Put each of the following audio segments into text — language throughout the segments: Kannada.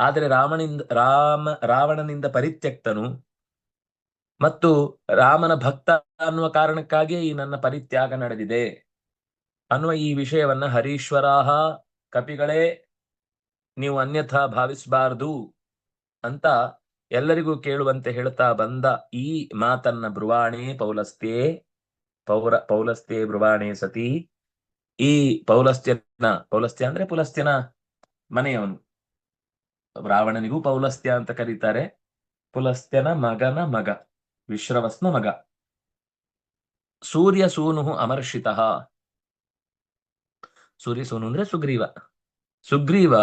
ಆದರೆ ರಾಮನಿಂದ, ರಾಮ, ರಾವಣನಿಂದ ಪರಿತ್ಯಕ್ತನು. ಮತ್ತು ರಾಮನ ಭಕ್ತ ಅನ್ನುವ ಕಾರಣಕ್ಕಾಗಿಯೇ ಈ ನನ್ನ ಪರಿತ್ಯಾಗ ನಡೆದಿದೆ. ಅನ್ನುವ ಈ ವಿಷಯವನ್ನ ಹರೀಶ್ವರಾಹ, ಕಪಿಗಳೇ, ನೀವು ಅನ್ಯಥಾ ಭಾವಿಸಬಾರದು ಅಂತ ಎಲ್ಲರಿಗೂ ಕೇಳುವಂತೆ ಹೇಳ್ತಾ ಬಂದ ಈ ಮಾತನ್ನ ಬ್ರುವಾಣೆ ಪೌಲಸ್ತ್ಯೇ ಪೌರ ಪೌಲಸ್ತ್ಯೆ ಬ್ರುವಾಣೆ ಸತಿ. ಈ ಪೌಲಸ್ತ್ಯನ ಪೌಲಸ್ತ್ಯ ಅಂದ್ರೆ ಪುಲಸ್ತ್ಯನ ಮನೆಯವನು. ರಾವಣನಿಗೂ ಪೌಲಸ್ತ್ಯ ಅಂತ ಕರೀತಾರೆ. ಪುಲಸ್ತ್ಯನ ಮಗನ ಮಗ, ವಿಶ್ರವಸ್ನ ಮಗ. ಸೂರ್ಯ ಸೂನು ಅಮರ್ಷಿತ. ಸೂರ್ಯ ಸೂನು ಅಂದ್ರೆ ಸುಗ್ರೀವ. ಸುಗ್ರೀವ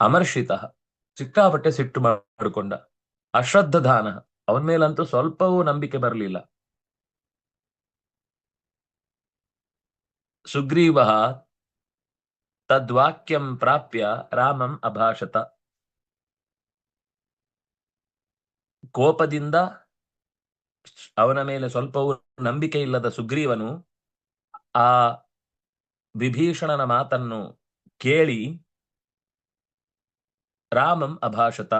ಅಮರ್ಷಿತ, ಸಿಕ್ಕಾಪಟ್ಟೆ ಸಿಟ್ಟು ಮಾಡಿಕೊಂಡ. ಅಶ್ರದ್ಧದಾನ ಅವನ ಮೇಲಂತೂ ಸ್ವಲ್ಪವೂ ನಂಬಿಕೆ ಬರಲಿಲ್ಲ. ಸುಗ್ರೀವ ತದ್ವಾಕ್ಯಂ ಪ್ರಾಪ್ಯ ರಾಮಂ ಅಭಾಷತ. ಕೋಪದಿಂದ ಅವನ ಮೇಲೆ ಸ್ವಲ್ಪವೂ ನಂಬಿಕೆ ಇಲ್ಲದ ಸುಗ್ರೀವನು ಆ ವಿಭೀಷಣನ ಮಾತನ್ನು ಕೇಳಿ ರಾಮಂ ಅಭಾಷತ.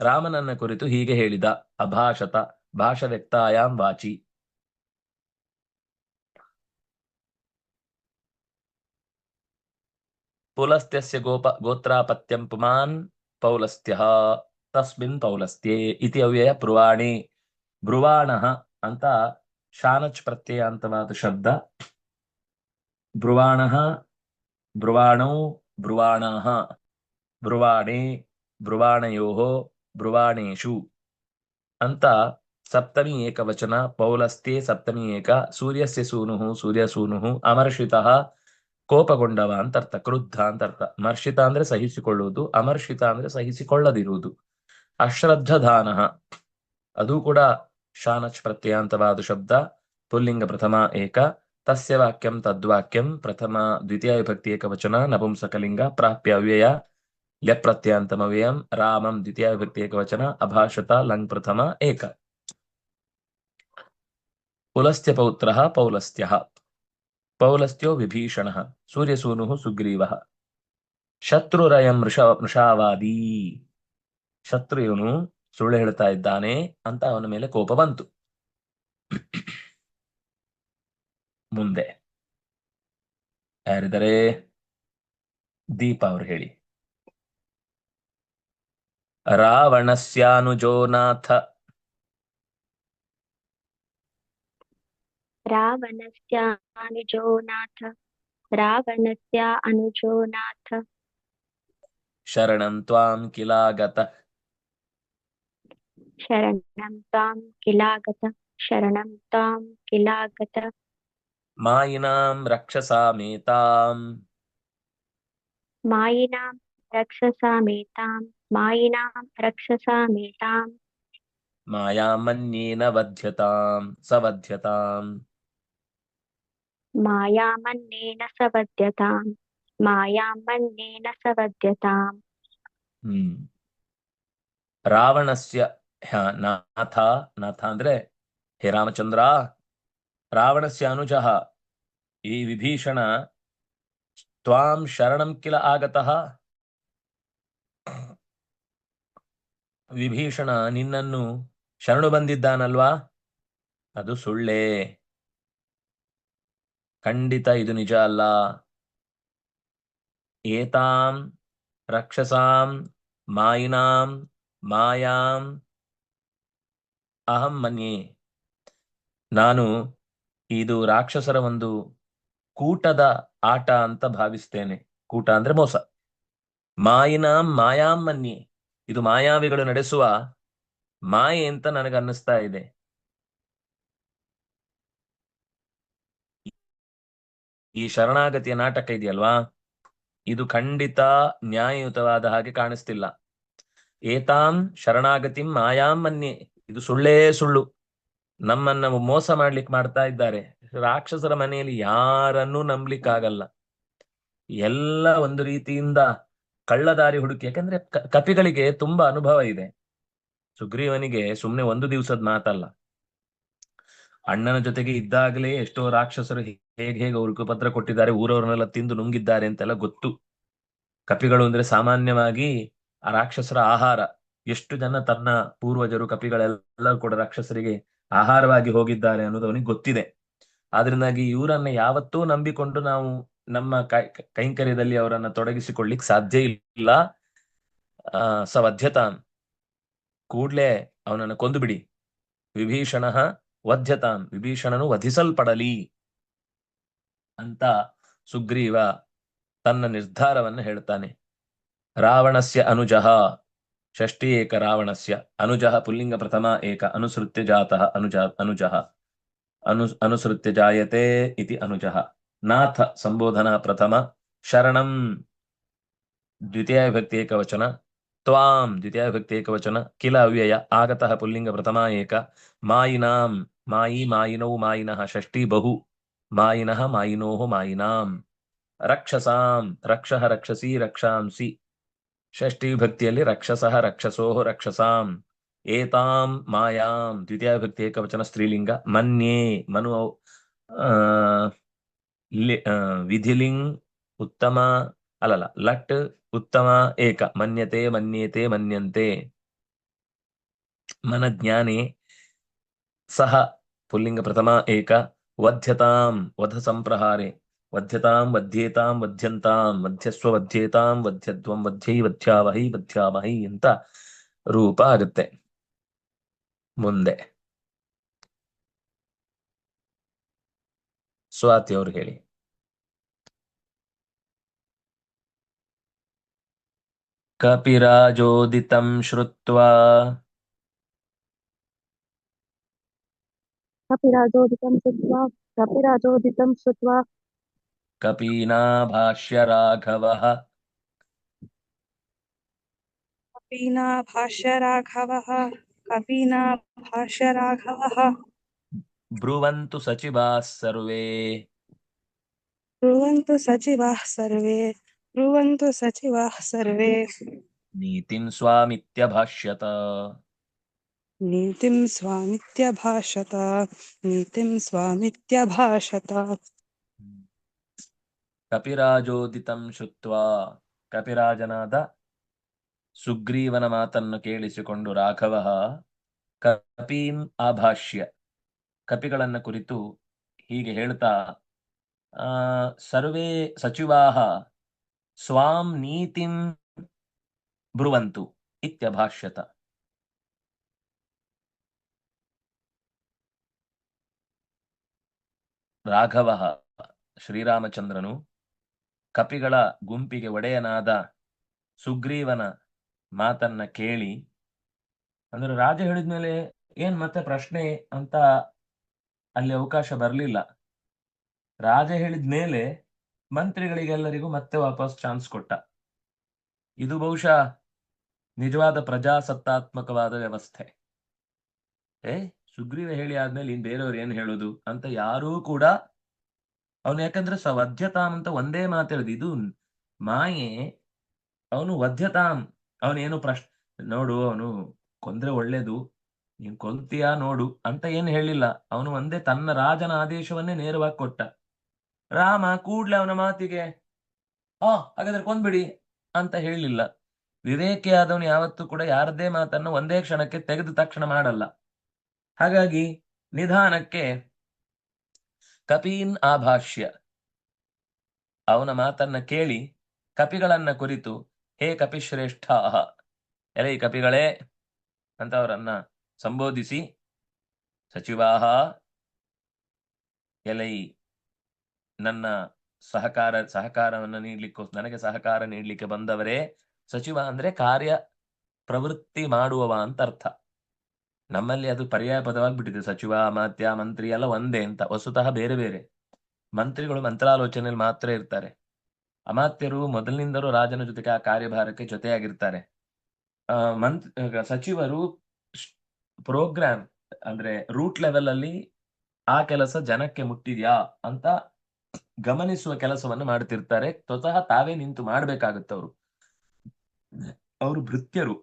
ರಾಮನನ್ನ ಕುರಿತು ಹೀಗೆ ಹೇಳಿದ, ಅಭಾಷತ ಭಾಷ ವ್ಯಕ್ತಾಯಾಂ ವಾಚಿ. ಪುಲಸ್ತ್ಯಸ್ಯ ಗೋಪ ಗೋತ್ರಾಪತ್ಯಂ ಪುಮಾನ್ ಪೌಲಸ್ತ್ಯ ತಸ್ಮಿನ್ ಪೌಲಸ್ತ್ಯೆ ಇತಿ ಅವ್ಯಯ ಬ್ರುವಾಣಿ ಬ್ರುವಾಣ ಅಂತ ಶಾನಚ್ ಪ್ರತ್ಯಯ ಅಂತವಾದ ಶಬ್ದ ಬ್ರುವಾಣ ಬ್ರುವಾಣೌ ಬ್ರುವಾಣ ಬ್ರುವಾಣೆ ಬ್ರುವಾಣಯೋ ಬ್ರುವಾಣೇಶು ಅಂತ ಸಪ್ತಮಿ ಏಕವಚನ ಪೌಲಸ್ತೆ ಸಪ್ತಮಿ ಏಕ ಸೂರ್ಯಸ್ಯ ಸೂನು ಸೂರ್ಯಸೂನು ಅಮರ್ಷಿತಃ ಕೋಪಗೊಂಡವ ಅಂತ ಅರ್ಥ, ಕ್ರುದ್ಧ ಅಂತ ಅರ್ಥ. ಮರ್ಷಿತ ಅಂದ್ರೆ ಸಹಿಸಿಕೊಳ್ಳುವುದು, ಅಮರ್ಷಿತ ಅಂದ್ರೆ ಸಹಿಸಿಕೊಳ್ಳದಿರುವುದು. ಅಶ್ರದ್ಧದಾನ ಅದು ಕೂಡ ಶಾನಚ್ ಪ್ರತ್ಯಯಾಂತವಾದ ಶಬ್ದ. ಪುಲ್ಲಿಂಗ ಪ್ರಥಮ ಏಕ. ತಸ್ಯ ವಾಕ್ಯಂ ತದ್ವಾಕ್ಯಂ ಪ್ರಥಮ ದ್ವಿತೀಯ ವಿಭಕ್ತಿ ಏಕವಚನ. ನಪುಂಸಕಲಿಂಗ ಪ್ರಾಪ್ಯ ಅವ್ಯಯ. ಲ್ಯಪ್ರತ್ಯಂತಮವ್ಯಯಂ ರಾಮಂ ದ್ವಿತೀಯ ವಿಭಕ್ತಿ ಏಕವಚನ. ಅಭಾಷತ ಲಂಗ್ ಪ್ರಥಮ ಏಕ. ಪುಲಸ್ತ್ಯ ಪೌತ್ರ ಪೌಲಸ್ತ್ಯ. ಪೌಲಸ್ತ್ಯೋ ವಿಭೀಷಣ ಸೂರ್ಯಸೂನು ಸುಗ್ರೀವ. ಶತ್ರುರಯಂ ಮೃಷ ಮೃಷಾವಾದಿ ಶತ್ರು ಇವನು ಸುಳ್ಳು ಹೇಳ್ತಾ ಇದ್ದಾನೆ ಅಂತ ಅವನ ಮೇಲೆ ಕೋಪ ಬಂತು. ಮುಂದೆ. ಯಾರಿದರೆ ದೀಪ ಅವ್ರು ಹೇಳಿ. ರಾವಣಸ್ಯಾನುಜೋ ನಾಥ रावणस्य अनुजो नाथ रावणस्य अनुजो नाथ शरणं त्वां किलागतः। शरणं त्वां किलागतः शरणं त्वां किलागतः। मायिनां रक्षसामेताम् मायिनां रक्षसामेतां मायिनां रक्षसामेतां मायामन्येन वध्यतां सवध्यताम् ಮಾಯಾಮನ್ನೇನ ಸವದ್ಯತಾಂ ಮಾಯಾಮನ್ನೇನ ಸವದ್ಯತಾಂ ರಾವಣಸ್ಯ ನಾಥ ನಾಥ ಅಂದ್ರೆ ಹೇ ರಾಮಚಂದ್ರ, ರಾವಣಸ್ಯ ಅನುಜಃ, ಈ ವಿಭೀಷಣ ತ್ವಾಂ ಶರಣಂ ಕಿಲ ಆಗತಃ. ವಿಭೀಷಣ ನಿನ್ನನ್ನು ಶರಣು ಬಂದಿದ್ದಾನಲ್ವಾ? ಅದು ಸುಳ್ಳೇ. ಖಂಡಿತ ಇದು ನಿಜ ಅಲ್ಲ. ಏತಾಂ, ರಕ್ಷಸಾಂ, ಮಾಯಿನಾಂ, ಮಾಯಾಂ. ಅಹಂ ಮನ್ಯೆ. ನಾನು ಇದು ರಾಕ್ಷಸರ ಒಂದು ಕೂಟದ ಆಟ ಅಂತ ಭಾವಿಸ್ತೇನೆ. ಕೂಟ ಅಂದ್ರೆ ಮೋಸ. ಮಾಯಿನಾಂ, ಮಾಯಾಂ ಮನ್ಯೆ. ಇದು ಮಾಯಾವಿಗಳು ನಡೆಸುವ ಮಾಯೆ ಅಂತ ನನಗನ್ನಿಸ್ತಾ ಇದೆ. ಈ ಶರಣಾಗತಿಯ ನಾಟಕ ಇದೆಯಲ್ವಾ? ಇದು ಖಂಡಿತ ನ್ಯಾಯಯುತವಾದ ಹಾಗೆ ಕಾಣಿಸ್ತಿಲ್ಲ. ಏತಾಂ ಶರಣಾಗತಿಂ ಮಾಯಾಂ ಮನ್ಯೆ. ಇದು ಸುಳ್ಳೇ ಸುಳ್ಳು. ನಮ್ಮನ್ನ ಮೋಸ ಮಾಡ್ಲಿಕ್ಕೆ ಮಾಡ್ತಾ ಇದ್ದಾರೆ. ರಾಕ್ಷಸರ ಮನೆಯಲ್ಲಿ ಯಾರನ್ನೂ ನಂಬ್ಲಿಕ್ಕಾಗಲ್ಲ. ಎಲ್ಲ ಒಂದು ರೀತಿಯಿಂದ ಕಳ್ಳದಾರಿ ಹುಡುಕಿ, ಯಾಕಂದ್ರೆ ಕಪಿಗಳಿಗೆ ತುಂಬಾ ಅನುಭವ ಇದೆ. ಸುಗ್ರೀವನಿಗೆ ಸುಮ್ನೆ ಒಂದು ದಿವಸದ ಮಾತಲ್ಲ. ಅಣ್ಣನ ಜೊತೆಗೆ ಇದ್ದಾಗಲೇ ಎಷ್ಟೋ ರಾಕ್ಷಸರು ಹೇಗೆ ಹೇಗೆ ಅವ್ರಿಗೆ ಪತ್ರ ಕೊಟ್ಟಿದ್ದಾರೆ, ಊರವ್ರನ್ನೆಲ್ಲ ತಿಂದು ನುಂಗಿದ್ದಾರೆ ಅಂತೆಲ್ಲ ಗೊತ್ತು. ಕಪಿಗಳು ಅಂದ್ರೆ ಸಾಮಾನ್ಯವಾಗಿ ಆ ರಾಕ್ಷಸರ ಆಹಾರ. ಎಷ್ಟು ಜನ ತನ್ನ ಪೂರ್ವಜರು, ಕಪಿಗಳೆಲ್ಲ ಕೂಡ ರಾಕ್ಷಸರಿಗೆ ಆಹಾರವಾಗಿ ಹೋಗಿದ್ದಾರೆ ಅನ್ನೋದು ಅವನಿಗೆ ಗೊತ್ತಿದೆ. ಆದ್ರಿಂದಾಗಿ ಇವರನ್ನ ಯಾವತ್ತೂ ನಂಬಿಕೊಂಡು ನಾವು ನಮ್ಮ ಕೈಂಕರ್ಯದಲ್ಲಿ ಅವರನ್ನ ತೊಡಗಿಸಿಕೊಳ್ಳಿಕ್ ಸಾಧ್ಯ ಇಲ್ಲ. ಆ, ಸವಧ್ಯತ. ಕೂಡ್ಲೆ ಅವನನ್ನು ಕೊಂದು ಬಿಡಿ ವಿಭೀಷಣ ವಧ್ಯತಾನ್ ವಿಭೀಷಣನು ವಧಿಸಲ್ಪಡಲಿ. ಅಂತ ಸುಗ್ರೀವ ತನ್ನ ನಿರ್ಧಾರವನ್ನು ಹೇಳ್ತಾನೆ. ರಾವಣಸ್ಯ ಅನುಜಃ ಷಷ್ಠಿ ಏಕ ರಾವಣಸ್ಯ. ಅನುಜಃ ಪುಲ್ಲಿಂಗ ಪ್ರಥಮ ಏಕ ಅನುಸೃತ್ಯ ಜಾತಃ ಅನುಜ ಅನುಜಃ. ಅನು ಅನುಸೃತ್ಯ ಜಾಯತೆ ಇತಿ ಅನುಜಃ. ನಾಥ ಸಂಬೋಧನಾ ಪ್ರಥಮ ಶರಣಂ. ದ್ವಿತೀಯ ವಿಭಕ್ತಿ ಏಕವಚನ. ತ್ವಾಂ ದ್ವಿತೀಯ ವಿಭಕ್ತಿ ಏಕವಚನ. ಕಿಲ ಅವ್ಯಯ. ಆಗತಃ ಪುಲ್ಲಿಂಗ ಪ್ರಥಮ ಏಕ. ಮಾಯಿನಾಂ. ಮಾಯಿ ಮಾಯಿನೌ ಮಾಯಿನಃ ಷಷ್ಠಿ ಬಹು. ಮಾಯಿನಃ ಮಾಯಿನೋಃ ಮಾಯಿನಾಂ ರಕ್ಷಸಾಂ ರಕ್ಷಃ ರಕ್ಷಸಿ ರಕ್ಷಾಂಸಿ ಷಷ್ಠಿ ವಿಭಕ್ತಿಯಲ್ಲಿ ರಕ್ಷಸಃ ರಕ್ಷಸೋಃ ರಕ್ಷಸಾಂ ಏತಾಂ ಮಾಯಾಂ ದ್ವಿತೀಯ ವಿಭಕ್ತಿ ಏಕವಚನ ಸ್ತ್ರೀಲಿಂಗ ಮನ್ಯೇ ಮನು ವಿಧಿಲಿಂಗ್ ಉತ್ತಮ ಅಲ್ಲಲ್ಲ ಲಟ್ ಉತ್ತಮ ಏಕ ಮನ್ಯತೆ ಮನ್ಯೇತೆ ಮನ್ಯಂತೆ ಮನ ಜ್ಞಾನೇ ಸಹ ಪುಲ್ಲಿಂಗ ಪ್ರಥಮ ಏಕ ವಧ್ಯತಾಂ ವಧ ಸಂಪ್ರಹಾರೆ ವಧ್ಯತಾಂ ವಧ್ಯೇತಾಂ ವಧ್ಯಂತಾಂ ವಧ್ಯಸ್ವ ವಧ್ಯೇತಾಂ ವಧ್ಯಧ್ವಂ ವಧ್ಯೈ ವಧ್ಯಾವಹೈ ವಧ್ಯಾಮಹೈ ಅಂತ ರೂಪ ಆಗುತ್ತೆ ಮುಂದೆ ಸ್ವಾತಿ ಅವರು ಹೇಳಿ ಕಪಿರಾಜೋದಿತಂ ಶ್ರುತ್ವಾ कपिराजोदितं श्रुत्वा कपिराजोदितं श्रुत्वा। कपीनाभाष्य राघवः कपीना भाष्यराघवः कपीना भाष्यराघवः ब्रुवन्तु सचिवाः सर्वे। ब्रुवन्तु सचिवाः सर्वे ब्रुवन्तु सचिवाः सर्वे। नीतिं स्वामित्यभाष्यत। ನೀತಿಂ ಸ್ವಾಮಿತ್ಯಭಾಷತ ನೀತಿಂ ಸ್ವಾಮಿತ್ಯಭಾಷತ. ಕಪಿರಾಜೋದಿತಂ ಶುತ್ವ ಕಪಿರಾಜನಾದ ಸುಗ್ರೀವನ ಮಾತನ್ನು ಕೇಳಿಸಿಕೊಂಡು ರಾಘವ, ಕಪೀಂ ಆಭಾಷ್ಯ ಕಪಿಗಳನ್ನು ಕುರಿತು ಹೀಗೆ ಹೇಳ್ತಾ ಸರ್ವೇ ಸಚಿವಾಹ ಸ್ವಾಂ ನೀತಿಂ ಬ್ರುವಂತು ಇತ್ಯಭಾಷ್ಯತ. ರಾಘವ ಶ್ರೀರಾಮಚಂದ್ರನು ಕಪಿಗಳ ಗುಂಪಿಗೆ ಒಡೆಯನಾದ ಸುಗ್ರೀವನ ಮಾತನ್ನ ಕೇಳಿ, ಅಂದ್ರೆ ರಾಜ ಹೇಳಿದ್ಮೇಲೆ ಏನ್ ಮತ್ತೆ ಪ್ರಶ್ನೆ ಅಂತ ಅಲ್ಲಿ ಅವಕಾಶ ಬರಲಿಲ್ಲ. ರಾಜ ಹೇಳಿದ್ಮೇಲೆ ಮಂತ್ರಿಗಳಿಗೆಲ್ಲರಿಗೂ ಮತ್ತೆ ವಾಪಸ್ ಚಾನ್ಸ್ ಕೊಟ್ಟ. ಇದು ಬಹುಶಃ ನಿಜವಾದ ಪ್ರಜಾಸತ್ತಾತ್ಮಕವಾದ ವ್ಯವಸ್ಥೆ. ಏ ಸುಗ್ರೀವ ಹೇಳಿ ಆದ್ಮೇಲೆ ಇನ್ ಬೇರೆಯವ್ರು ಏನ್ ಹೇಳೋದು ಅಂತ ಯಾರೂ ಕೂಡ ಅವನು ಯಾಕಂದ್ರೆ ಸ ಅಂತ ಒಂದೇ ಮಾತು ಹೇಳಿದ. ಇದು ಮಾಯೆ, ಅವನು ವಧ್ಯತಾಂ ಅವನೇನು ಪ್ರಶ್ನೆ ನೋಡು, ಅವನು ಕೊಂದ್ರೆ ಒಳ್ಳೇದು, ನೀನ್ ಕೊಲ್ತೀಯಾ ನೋಡು ಅಂತ ಏನು ಹೇಳಿಲ್ಲ. ಅವನು ಒಂದೇ ತನ್ನ ರಾಜನ ಆದೇಶವನ್ನೇ ನೇರವಾಗಿ ಕೊಟ್ಟ. ರಾಮ ಕೂಡ್ಲೆ ಅವನ ಮಾತಿಗೆ, ಆ, ಹಾಗಾದ್ರೆ ಕೊಂದ್ಬಿಡಿ ಅಂತ ಹೇಳಿಲ್ಲ. ವಿವೇಕಿಯಾದವನು ಯಾವತ್ತೂ ಕೂಡ ಯಾರದೇ ಮಾತನ್ನು ಒಂದೇ ಕ್ಷಣಕ್ಕೆ ತೆಗೆದು ತಕ್ಷಣ ಮಾಡಲ್ಲ. ಹಾಗಾಗಿ ನಿಧಾನಕ್ಕೆ ಕಪೀನ್ ಆಭಾಷ್ಯ ಅವನ ಮಾತನ್ನ ಕೇಳಿ ಕಪಿಗಳನ್ನ ಕುರಿತು, ಹೇ ಕಪಿಶ್ರೇಷ್ಠ ಎಲೆ ಕಪಿಗಳೇ ಅಂತ ಅವರನ್ನ ಸಂಬೋಧಿಸಿ, ಸಚಿವಾಹ, ಎಲೈ ನನ್ನ ಸಹಕಾರ, ಸಹಕಾರವನ್ನು ನೀಡ್ಲಿಕ್ಕೋ, ನನಗೆ ಸಹಕಾರ ನೀಡ್ಲಿಕ್ಕೆ ಬಂದವರೇ, ಸಚಿವ ಅಂದ್ರೆ ಕಾರ್ಯ ಪ್ರವೃತ್ತಿ ಮಾಡುವವ ಅಂತ ಅರ್ಥ. ನಮ್ಮಲ್ಲಿ ಅದು ಪರ್ಯಾಯ ಪದವಾಗಿಬಿಟ್ಟಿದೆ ಸಚಿವ, ಅಮಾತ್ಯ, ಮಂತ್ರಿ ಎಲ್ಲ ಒಂದೇ ಅಂತ. ವಸ್ತುತಃ ಬೇರೆ ಬೇರೆ. ಮಂತ್ರಿಗಳು ಮಂತ್ರಾಲೋಚನೆಯಲ್ಲಿ ಮಾತ್ರ ಇರ್ತಾರೆ. ಅಮಾತ್ಯರು ಮೊದಲಿನಿಂದಲೂ ರಾಜನ ಜೊತೆಗೆ ಆ ಕಾರ್ಯಭಾರಕ್ಕೆ ಜೊತೆಯಾಗಿರ್ತಾರೆ. ಮಂತ್ ಸಚಿವರು ಪ್ರೋಗ್ರಾಮ್ ಅಂದ್ರೆ ರೂಟ್ ಲೆವೆಲ್ ಅಲ್ಲಿ ಆ ಕೆಲಸ ಜನಕ್ಕೆ ಮುಟ್ಟಿದ್ಯಾ ಅಂತ ಗಮನಿಸುವ ಕೆಲಸವನ್ನು ಮಾಡ್ತಿರ್ತಾರೆ. ಸ್ವತಃ ತಾವೇ ನಿಂತು ಮಾಡ್ಬೇಕಾಗತ್ತೆ ಅವರು ಅವರು ಭೃತ್ಯರು.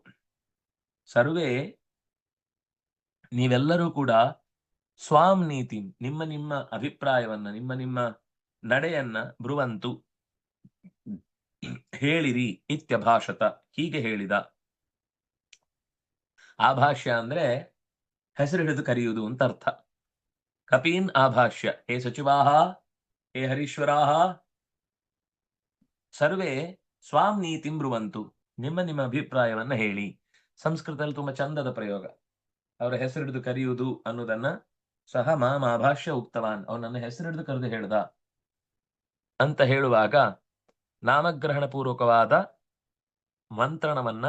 ಸರ್ವೇ ನೀವೆಲ್ಲರೂ ಕೂಡ ಸ್ವಾಂ ನೀತಿ, ನಿಮ್ಮ ನಿಮ್ಮ ಅಭಿಪ್ರಾಯವನ್ನ, ನಿಮ್ಮ ನಿಮ್ಮ ನಡೆಯನ್ನ ಬ್ರುವಂತು ಹೇಳಿರಿ ಇತ್ಯಭಾಷತ. ಹೀಗೆ ಹೇಳಿದ. ಆಭಾಷ್ಯ ಅಂದ್ರೆ ಹೆಸರು ಹಿಡಿದು ಕರೆಯುವುದು ಅಂತ ಅರ್ಥ. ಕಪೀನ್ ಆಭಾಷ್ಯ ಹೇ ಸಚಿವಾಹ, ಹೇ ಹರೀಶ್ವರಾಹ, ಸರ್ವೇ ಸ್ವಾಂ ನೀತಿಂ ಬ್ರುವಂತು, ನಿಮ್ಮ ನಿಮ್ಮ ಅಭಿಪ್ರಾಯವನ್ನ ಹೇಳಿ. ಸಂಸ್ಕೃತದಲ್ಲಿ ತುಂಬಾ ಚಂದದ ಪ್ರಯೋಗ. ಅವರ ಹೆಸರು ಹಿಡಿದು ಕರೆಯುವುದು ಅನ್ನೋದನ್ನ ಸಹ ಮಾ ಮಾಭಾಷ್ಯ ಉಕ್ತವಾನ್. ಅವನನ್ನ ಹೆಸರು ಹಿಡಿದು ಕರೆದು ಹೇಳ್ದ. ಅಂತ ಹೇಳುವಾಗ ನಾಮಗ್ರಹಣ ಪೂರ್ವಕವಾದ ಮಂತ್ರಣವನ್ನ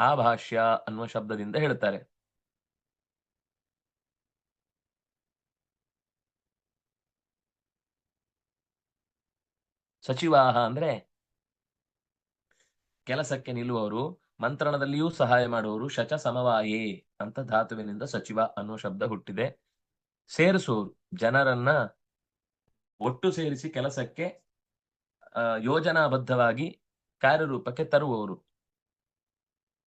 ಆ ಭಾಷ್ಯ ಅನ್ನುವ ಶಬ್ದದಿಂದ ಹೇಳ್ತಾರೆ. ಸಚಿವಾಹ ಅಂದ್ರೆ ಕೆಲಸಕ್ಕೆ ನಿಲ್ಲುವವರು ಮಂತ್ರಣದಲ್ಲಿಯೂ ಸಹಾಯ ಮಾಡುವವರು ಶಚ ಸಮವಾಯೇ ಅಂತ ಧಾತುವಿನಿಂದ ಸಚಿವ ಅನ್ನೋ ಶಬ್ದ ಹುಟ್ಟಿದೆ. ಸೇರಿಸೋರು ಜನರನ್ನ ಒಟ್ಟು ಸೇರಿಸಿ ಕೆಲಸಕ್ಕೆ ಯೋಜನಾಬದ್ಧವಾಗಿ ಕಾರ್ಯರೂಪಕ್ಕೆ ತರುವವರು.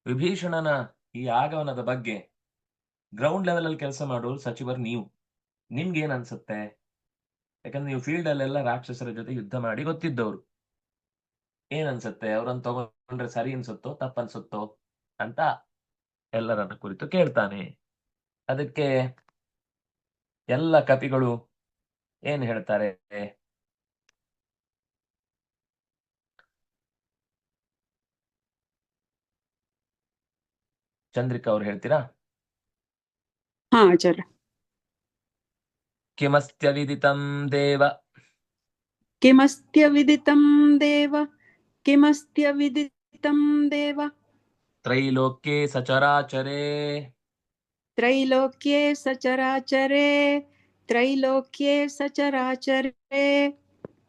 ವಿಭೀಷಣನ ಈ ಆಗಮನದ ಬಗ್ಗೆ ಗ್ರೌಂಡ್ ಲೆವೆಲ್ ಅಲ್ಲಿ ಕೆಲಸ ಮಾಡೋರು ಸಚಿವರು ನೀವು. ನಿಮ್ಗೆ ಏನ್ ಅನ್ಸುತ್ತೆ? ಯಾಕಂದ್ರೆ ನೀವು ಫೀಲ್ಡ್ ಅಲ್ಲೆಲ್ಲ ರಾಕ್ಷಸರ ಜೊತೆ ಯುದ್ಧ ಮಾಡಿ ಗೊತ್ತಿದ್ದವರು. ಏನನ್ಸುತ್ತೆ ಅವ್ರನ್ನ ತಗೊಂಡ್ರೆ ಸರಿ ಅನ್ಸುತ್ತೋ? ತಪ್ಪನ್ಸುತ್ತೋ ಅಂತ ಎಲ್ಲರನ್ನ ಕುರಿತು ಕೇಳ್ತಾನೆ. ಅದಕ್ಕೆ ಎಲ್ಲ ಕಪಿಗಳು ಏನ್ ಹೇಳ್ತಾರೆ? ಚಂದ್ರಿಕಾ ಅವ್ರು ಹೇಳ್ತೀರಾ? ಕಿಮಸ್ತ್ಯ ವಿದಿತಂ ದೇವ. ಕಿಮಸ್ತ್ಯ ವಿದಿತಂ ದೇವ. किमस्त्यविदितं देव त्रैलोक्ये सचराचरे त्रैलोक्ये सचराचरे त्रैलोक्ये सचराचरे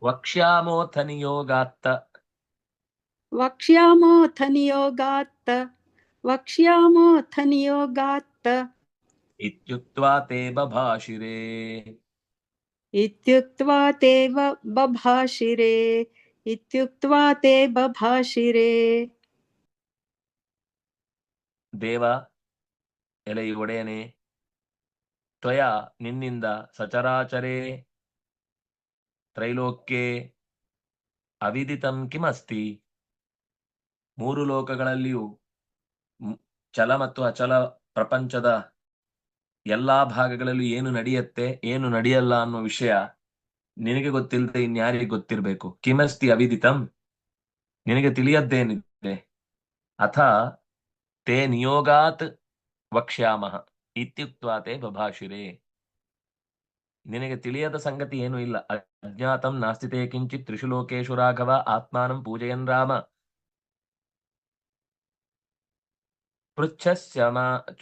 वक्ष्यामोऽथ नियोगात्त वक्ष्यामोऽथ नियोगात्त वक्ष्यामोऽथ नियोगात्त इत्युक्त्वा ते बभाषिरे इत्युक्त्वा ते बभाषिरे ಇತ್ಯುಕ್ತ್ವಾ ತೇ ದೇವ ಎಲೆಯು ಒಡೆಯನೆ ತ್ವಯ ನಿನ್ನಿಂದ ಸಚರಾಚರೇ ತ್ರೈಲೋಕ್ಯ ಅವಿದಿತಂ ಕಿಮಸ್ತಿ ಮೂರು ಲೋಕಗಳಲ್ಲಿಯೂ ಚಲ ಮತ್ತು ಅಚಲ ಪ್ರಪಂಚದ ಎಲ್ಲಾ ಭಾಗಗಳಲ್ಲಿ ಏನು ನಡೆಯುತ್ತೆ, ಏನು ನಡೆಯಲ್ಲ ಅನ್ನೋ ವಿಷಯ ನಿನಗೆ ಗೊತ್ತಿಲ್ಲದೆ ಇನ್ಯಾರಿಗೆ ಗೊತ್ತಿರಬೇಕು? ಕಿಮಸ್ತಿ ಅವಿದಿತಂ. ನಿನಗೆ ತಿಳಿಯದ್ದೇನಿದೆ? ಅಥ ತೇ ನಿಯೋಗಾತ್ ವಕ್ಷ್ಯಾಮಃ. ಇತ್ಯುಕ್ತ್ವಾ ತೇ ಬಭಾಷಿರೆ. ನಿನಗೆ ತಿಳಿಯದ ಸಂಗತಿ ಏನೂ ಇಲ್ಲ. ಅಜ್ಞಾತಂ ನಾಸ್ತಿ ತೇ ಕಿಂಚಿತ್ ತ್ರಿಷು ಲೋಕೇಶು ರಾಘವ ಆತ್ಮಾನಂ ಪೂಜಯನ್ ರಾಮ. ಪೃಚ್ಛಸ್ಯಮ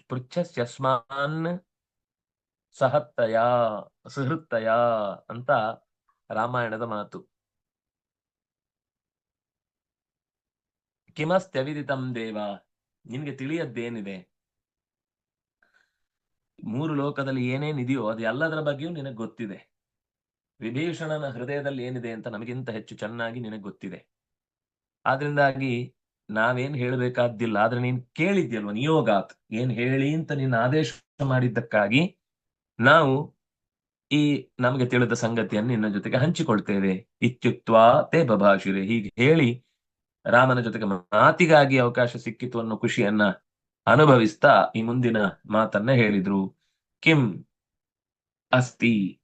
ಪೃಚ್ಛಸ್ಯಸ್ಮಾನ್ ಸಹತ್ತಯ, ಸುಹೃತ್ತಯ ಅಂತ ರಾಮಾಯಣದ ಮಾತು. ಕಿಮಸ್ತ್ಯವಿದಿತಂ ದೇವ, ನಿನ್ಗೆ ತಿಳಿಯದ್ದೇನಿದೆ? ಮೂರು ಲೋಕದಲ್ಲಿ ಏನೇನಿದೆಯೋ ಅದು ಎಲ್ಲದರ ಬಗ್ಗೆಯೂ ನಿನಗೆ ಗೊತ್ತಿದೆ. ವಿಭೀಷಣನ ಹೃದಯದಲ್ಲಿ ಏನಿದೆ ಅಂತ ನಮಗಿಂತ ಹೆಚ್ಚು ಚೆನ್ನಾಗಿ ನಿನಗೆ ಗೊತ್ತಿದೆ. ಆದ್ರಿಂದಾಗಿ ನಾವೇನ್ ಹೇಳಬೇಕಾದ್ದಿಲ್ಲ, ಆದ್ರೆ ನೀನ್ ಕೇಳಿದ್ಯಲ್ವ ನಿಯೋಗಾತ್, ಏನ್ ಹೇಳಿ ಅಂತ ನಿನ್ನ ಆದೇಶ ಮಾಡಿದ್ದಕ್ಕಾಗಿ ನಾವು ಈ ನಮಗೆ ತಿಳಿದ ಸಂಗತಿಯನ್ನು ನಿನ್ನ ಜೊತೆಗೆ ಹಂಚಿಕೊಳ್ತೇವೆ. ಇತ್ಯುತ್ವ ತೇ ಬಭಾಷಿರೆ ಹೀಗೆ ಹೇಳಿ ರಾಮನ ಜೊತೆಗೆ ಮಾತಿಗಾಗಿ ಅವಕಾಶ ಸಿಕ್ಕಿತು ಅನ್ನೋ ಖುಷಿಯನ್ನ ಅನುಭವಿಸ್ತಾ ಈ ಮುಂದಿನ ಮಾತನ್ನ ಹೇಳಿದ್ರು. ಕಿಂ ಅಸ್ತಿ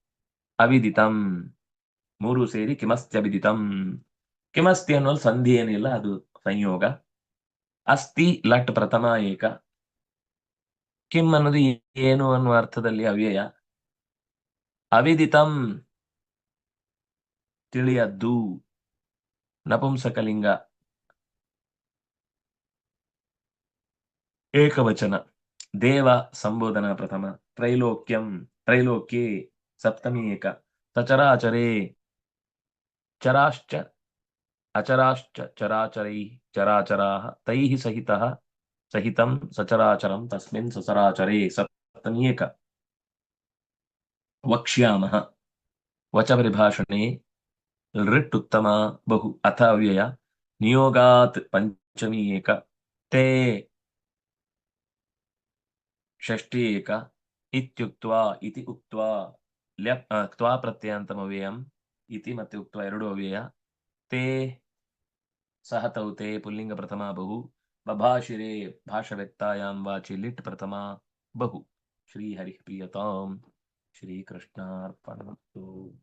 ಅವಿದಿತಂ. ಮೂರು ಸೇರಿ ಕಿಮಸ್ತಿ ಅವಿದಿತಂ. ಕಿಮಸ್ತಿ ಅನ್ನೋ ಸಂಧಿ ಏನಿಲ್ಲ, ಅದು ಸಂಯೋಗ. ಅಸ್ತಿ ಲಟ್ ಪ್ರಥಮ ಏಕ. ಕಿಂ ಅನ್ನೋದು ಏನು ಅನ್ನುವ ಅರ್ಥದಲ್ಲಿ ಅವ್ಯಯ ಅವಿದಿತಂ ತಿಳಿಯದ್ದು. ನಪುಂಸಕಲಿಂಗ. ಏಕವಚನ. ದೇವ ಸಂಬೋಧನಾ ಪ್ರಥಮ. ತ್ರೈಲೋಕ್ಯಂ. ತ್ರೈಲೋಕ್ಯೆ ಸಪ್ತಮಿ ಏಕ. ಸಚರಾಚರೇ. ಚರಾಶ್ಚ. ಅಚರಾಶ್ಚ. ಚರಾಚರೈ. ಚರಾಚರಾ ತೈ ಸಹಿತಃ. ಸಹಿತಂ ಸಚರಾಚರಂ ತಸ್ಮಿನ್ ಸಸರಾಚರೇ ಸಪ್ತಮಿಯೇಕ ವಕ್ಷ್ಯಾಮಃ. ವಚಪರಿಭಾಷಣೆ. ಲಿಟ್ ಉತ್ತಮ ಬಹು ಅಥ ಅವ್ಯಯ ನಿಯೋಗಾತ್ ಪಂಚಮಿ ಏಕ ತೇ ಷಷ್ಠಿ ಏಕ ಇತ್ಯುಕ್ತ್ವಾ ಇತಿ ಉಕ್ತ್ವಾ. ಲ್ಯಪ್ ಕ್ತ್ವಾ ಪ್ರತ್ಯಯಾಂತಂ ಅವ್ಯಯಂ ಇತಿ ಮತ್ತೆ ಉಕ್ತ್ವಾ ಎರಡು ಅವ್ಯಯ. ತೇ ಸಹ ತೌತೆ ಪುಲ್ಲಿಂಗ ಪ್ರಥಮ ಬಹು. बभाषिरे भाषव्यक्तायां वाचि लिट् प्रथमा बहु। श्रीहरिः प्रीयताम्। श्रीकृष्णार्पणमस्तु।